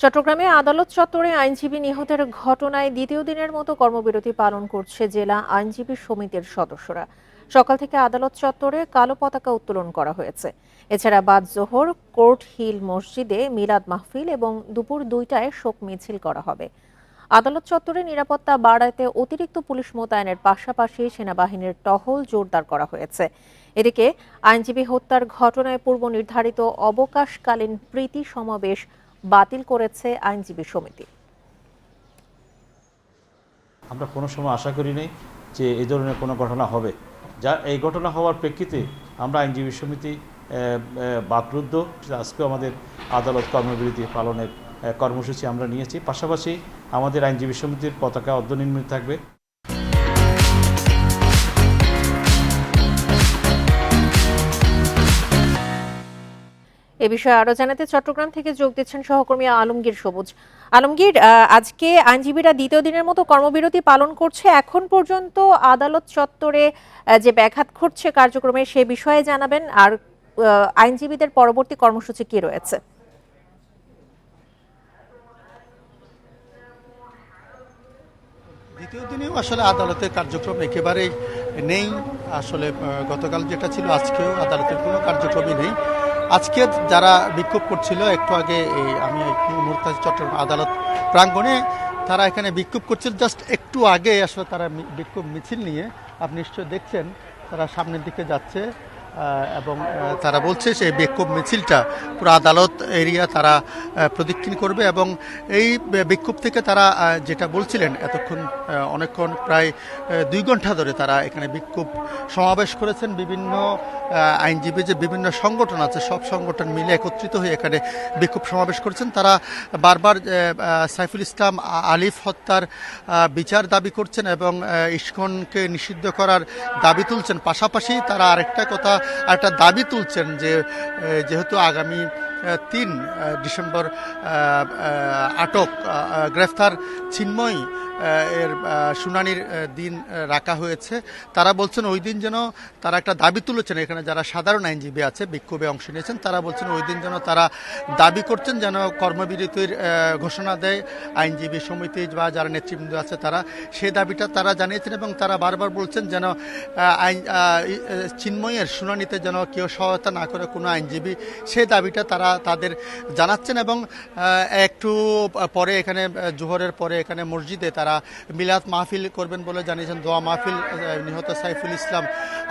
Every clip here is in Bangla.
চট্টগ্রামে আদালত চত্বরে আইনজীবী নিহতের ঘটনায় দ্বিতীয় দিনের মতো কর্মবিরতি পালন করছে জেলা আইনজীবী সমিতির সদস্যরা। সকাল থেকে আদালত চত্বরে কালো পতাকা উত্তোলন করা হয়েছে। এছাড়া বাদ জোহর কোর্ট হিল মসজিদে মিলাদ মাহফিল এবং দুপুর দুইটায় শোক মিছিল করা হবে। আদালত চত্বরে নিরাপত্তা বাড়াতে অতিরিক্ত পুলিশ মোতায়েনের পাশাপাশি সেনাবাহিনীর টহল জোরদার করা হয়েছে। এদিকে আইনজীবী হত্যার ঘটনায় পূর্ব নির্ধারিত অবকাশকালীন প্রীতি সমাবেশ বাতিল করেছে আইনজীবী সমিতি। আমরা কোনো সময় আশা করি নাই যে এই ধরনের কোনো ঘটনা হবে। যা এই ঘটনা হওয়ার প্রেক্ষিতে আমরা আইনজীবী সমিতি বাকরুদ্ধ আজকেও আমাদের আদালত কর্মবিরতি পালনের কর্মসূচি আমরা নিয়েছি। পাশাপাশি আমাদের আইনজীবী সমিতির পতাকা অর্ধনির্মিত থাকবে। এ বিষয়ে আরও জানাতে চট্টগ্রাম থেকে যোগ দিচ্ছেন সহকর্মী আলমগীর সবুজ। আলমগীর আজকে আইনজীবীরা দ্বিতীয় দিনের মতো কর্মবিরতি পালন করছে। এখন পর্যন্ত আদালত চত্বরে যে ব্যাঘাত ঘটছে কার্যক্রমে সে বিষয়ে জানাবেন। আর আইনজীবীদের পরবর্তী কর্মসূচি কি রয়েছে? দ্বিতীয় দিনেও আসলে আদালতের কার্যক্রম একেবারেই নেই। আসলে গতকাল যেটা ছিল, আজকেও আদালতের কোনো কার্যক্রমই নেই। আজকে যারা বিক্ষোভ করছিল, একটু আগে আমি মুরতাজ চট্টগ্রাম আদালত প্রাঙ্গণে তারা এখানে বিক্ষোভ করছিল। জাস্ট একটু আগে আসলে তারা বিক্ষোভ মিছিল নিয়ে, আপনি নিশ্চয়ই দেখছেন, তারা সামনের দিকে যাচ্ছে। এবং তারা বলছে সেই বিক্ষোভ মিছিলটা পুরো আদালত এরিয়া তারা প্রদক্ষিণ করবে এবং এই বিক্ষোভ থেকে তারা যেটা বলছিলেন, এতক্ষণ অনেকক্ষণ প্রায় দুই ঘণ্টা ধরে তারা এখানে বিক্ষোভ সমাবেশ করেছেন। বিভিন্ন আইনজীবী যে বিভিন্ন সংগঠন আছে, সব সংগঠন মিলে একত্রিত হয়ে এখানে বিক্ষোভ সমাবেশ করেছেন। তারা বারবার সাইফুল ইসলাম আলিফ হত্যার বিচার দাবি করছেন এবং ইস্কনকে নিষিদ্ধ করার দাবি তুলছেন। পাশাপাশি তারা আরেকটা কথা আরেকটা দাবি তুলছেন যে যেহেতু আগামী তিন ডিসেম্বর আটক গ্রেফতার চিন্ময়ী এর শুনানির দিন রাখা হয়েছে। তারা বলছেন ওই দিন যেন তারা একটা দাবি তুলেছেন, এখানে যারা সাধারণ আইনজীবী আছে, বিক্ষোভে অংশ নিয়েছেন, তারা বলছেন ওই দিন যেন তারা দাবি করছেন যেন কর্মবিরতির ঘোষণা দেয় আইনজীবী সমিতি বা যারা নেতৃবৃন্দ আছে তারা। সেই দাবিটা তারা জানিয়েছেন এবং তারা বারবার বলছেন যেন আইন চিন্ময়ের শুনানিতে যেন কেউ সহায়তা না করে কোনো আইনজীবী সেই দাবিটা তারা তাদের জানাচ্ছেন এবং একটু পরে এখানে জোহরের পরে এখানে মসজিদে তারা মিলাদ মাহফিল করবেন বলে জানিয়েছেন। দোয়া মাহফিল নিহত সাইফুল ইসলাম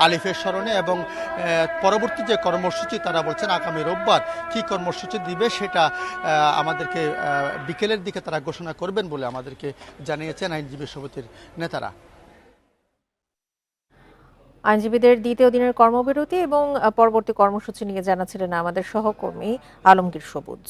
আলিফের স্মরণে এবং পরবর্তী যে কর্মসূচি তারা বলছেন আগামী রোববার কী কর্মসূচি দিবে সেটা আমাদেরকে বিকেলের দিকে তারা ঘোষণা করবেন বলে আমাদেরকে জানিয়েছেন আইনজীবী সমিতির নেতারা। আইনজীবীদের দ্বিতীয় দিনের কর্মবিরতি এবং পরবর্তী কর্মসূচি নিয়ে জানাচ্ছিলেন আমাদের সহকর্মী আলমগীর সবুজ।